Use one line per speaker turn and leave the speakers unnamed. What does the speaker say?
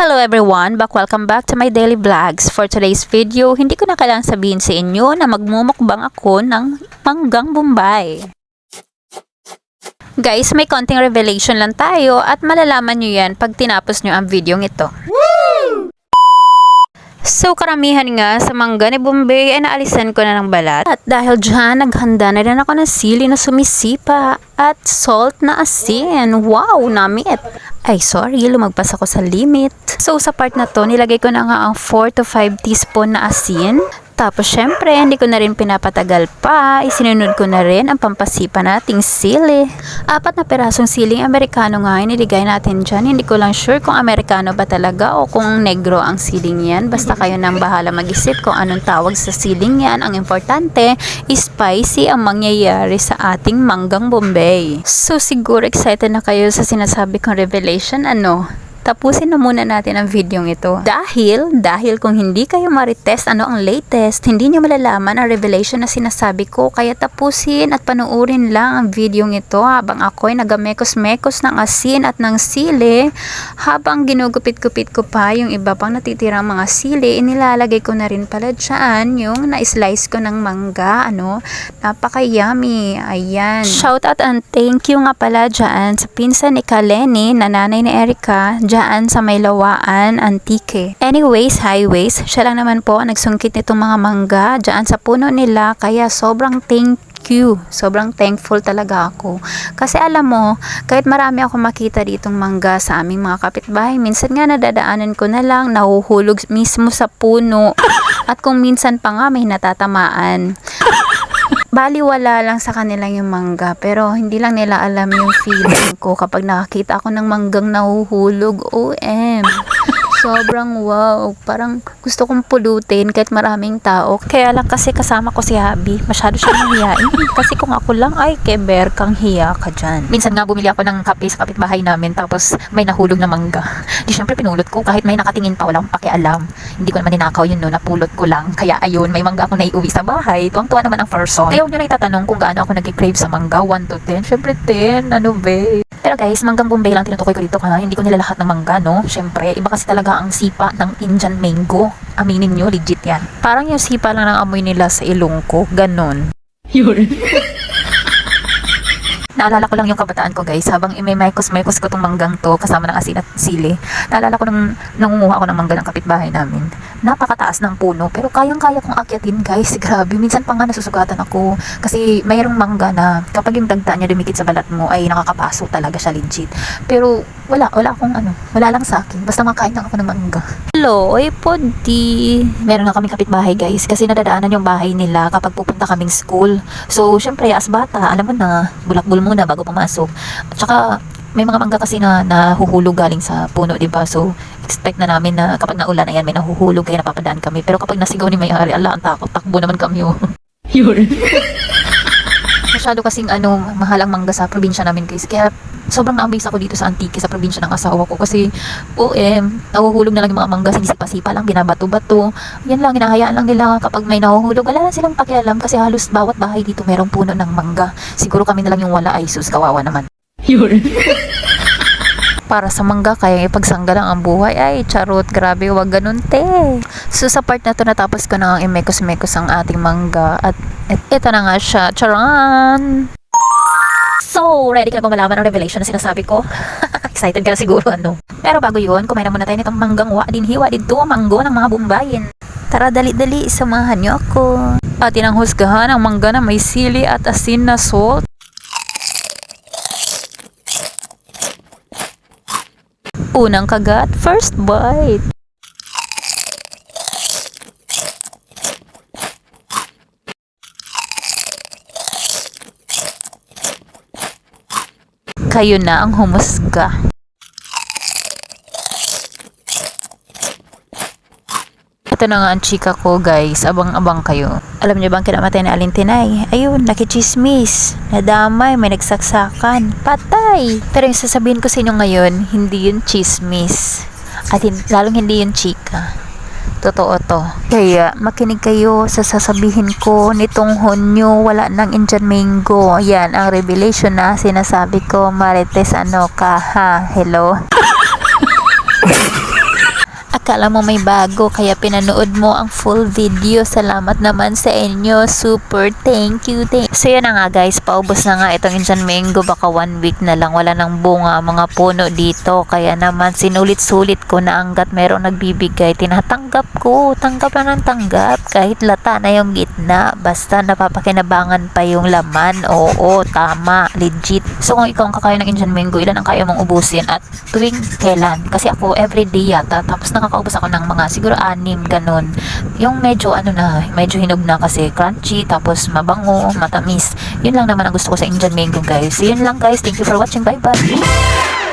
Hello everyone, back welcome back to my daily vlogs. For today's video, hindi ko na kailangang sabihin sa inyo na magmumukbang ako ng manggang Bombay. Guys, may konting revelation lang tayo at malalaman nyo yan pag tinapos nyo ang video ito. So, karamihan nga sa mangga ni Bombay ay naalisan ko na ng balat. At dahil dyan, naghanda na rin ako ng sili na sumisipa at salt na asin. Wow, namit! Ay, sorry, lumagpas ako sa limit. So, sa part na to, nilagay ko na nga ang 4 to 5 teaspoon na asin. Tapos, syempre, hindi ko na rin pinapatagal pa. Isinunod ko na rin ang pampasipa nating sili. Apat na perasong siling Amerikano nga yung niligay natin dyan. Hindi ko lang sure kung Amerikano ba talaga o kung negro ang siling yan. Basta kayo nang bahala mag-isip kung anong tawag sa siling yan. Ang importante, spicy ang mangyayari sa ating manggang Bombay. So, siguro excited na kayo sa sinasabi kong revelation. Ano? Tapusin na muna natin ang video ito. Dahil, dahil kung hindi kayo marites ano ang latest, hindi nyo malalaman ang revelation na sinasabi ko. Kaya tapusin at panuorin lang ang video ito habang ako'y nagamekos-mekos ng asin at ng sili. Habang ginugupit-gupit ko pa yung iba pang natitirang mga sili, inilalagay ko na rin pala dyan yung na-slice ko ng mangga. Ano, napaka-yummy. Ayan. Shout out and thank you nga pala dyan sa pinsan ni Kaleni na nanay ni Erika dyan sa may lawaan, Antique. Anyways, highways, siya lang naman po ang nagsungkit nitong mga mangga dyan sa puno nila kaya sobrang thank you. Sobrang thankful talaga ako. Kasi alam mo, kahit marami ako makita ditong mangga sa aming mga kapitbahay, minsan nga nadadaanan ko na lang, nahuhulog mismo sa puno. At kung minsan pa nga may natatamaan baliwala lang sa kanilang yung mangga pero hindi lang nila alam yung feeling ko kapag nakakita ako ng manggang nahuhulog OM sobrang wow. Parang gusto kong pulutin kahit maraming tao. Kaya lang kasi kasama ko si Habi. Masyado siya mahihain. kasi kung ako lang, ay, keber kang hiya ka dyan. Minsan nga bumili ako ng kape sa kapitbahay namin tapos may nahulog na mangga. Di syempre pinulot ko kahit may nakatingin pa walang pakialam. Hindi ko naman ninakaw yun no, napulot ko lang. Kaya ayun, may mangga ako naiuwi sa bahay. Tuwang-tuwa naman ang person. Kaya huwag nyo na itatanong kung gaano ako nag-crave sa mangga. 1 to 10. Syempre 10. Ano be? Pero guys, manggang Bombay lang tinutukoy ko dito ha. Hindi ko nila lahat ng mangga, no? Syempre, iba kasi talaga ang sipa ng Indian mango. Aminin nyo, legit yan. Parang yung sipa lang ng amoy nila sa ilong ko. Ganon.
Yun.
Naalala ko lang yung kabataan ko guys, habang imay-mekos-mekos ko tong manggang to kasama ng asin at sili. Naalala ko nung nangunguha ako ng mangga ng kapitbahay namin. Napakataas ng puno, pero kayang-kaya kong akyatin guys. Grabe, minsan pa nga nasusugatan ako. Kasi mayroong mangga na kapag yung dagta niya dumikit sa balat mo ay nakakapaso talaga siya legit. Pero wala, wala akong ano, wala lang sa akin. Basta makain lang ako ng mangga. Hello, oy podi. Meron na kaming kapitbahay guys kasi nadadaanan yung bahay nila kapag pupunta kaming school. So, syempre as bata, alam mo na, bulak-bul muna bago pumasok. At saka, may mga mangga kasi na nahuhulog galing sa puno, 'di ba? So, expect na namin na kapag naulan ayan may nahuhulog kaya napapadaan kami. Pero kapag nasigaw ni may-ari, ala, ang takot, takbo naman kami. Oh.
Yun.
Masyado kasing ano, mahal ang mangga sa probinsya namin guys. Kaya sobrang na-amaze ako dito sa Antique sa probinsya ng asawa ko kasi OM, nahuhulog na lang yung mga mangga, sinisipa-sipa lang, binabato-bato. Yan lang, hinahayaan lang nila kapag may nahuhulog. Wala lang silang pakialam kasi halos bawat bahay dito merong puno ng mangga. Siguro kami na lang yung wala ay sus, kawawa naman.
Yun.
para sa mangga kaya ipagsangga lang ang buhay ay charot grabe wag ganun te so sa part na to natapos ko na ang imekos-mekos ang ating mangga at et, ito na nga siya charan So, ready ka na ba malaman ang revelation na sinasabi ko? Excited ka na siguro, ano? Pero bago yun, kumain na muna tayo nitong manggang wa din hiwa din to, manggo ng mga bumbayin. Tara, dali-dali, samahan niyo ako. Atin ang husgahan ang mangga na may sili at asin na salt. Unang kagat, first bite. Kayo na ang humusga. Ito na nga ang chika ko guys, abang-abang kayo. Alam niyo bang kinamatay na Alintinay? Ayun, nakichismis. Nadamay, may nagsaksakan. Patay! Pero yung sasabihin ko sa inyo ngayon, hindi yun chismis. At hin- lalong hindi yun chika. Totoo to. Kaya makinig kayo sa sasabihin ko nitong honyo wala nang Indian mango. Yan ang revelation na sinasabi ko. Marites ano ka ha? Hello? kala mo may bago kaya pinanood mo ang full video. Salamat naman sa inyo. Super thank you. Thank So yun na nga guys, paubos na nga itong Indian mango. Baka one week na lang. Wala nang bunga mga puno dito. Kaya naman sinulit-sulit ko na hanggat merong nagbibigay. Tinatanggap ko. Tanggap na ng tanggap. Kahit lata na yung gitna. Basta napapakinabangan pa yung laman. Oo, tama. Legit. So kung ikaw ang kakain ng Indian mango, ilan ang kaya mong ubusin at tuwing kailan? Kasi ako everyday yata. Tapos nakakaubos ako ng mga siguro anim, ganun. Yung medyo ano na, medyo hinog na kasi crunchy, tapos mabango, matamis. Yun lang naman ang gusto ko sa Indian mango guys. Yun lang guys. Thank you for watching. Bye bye.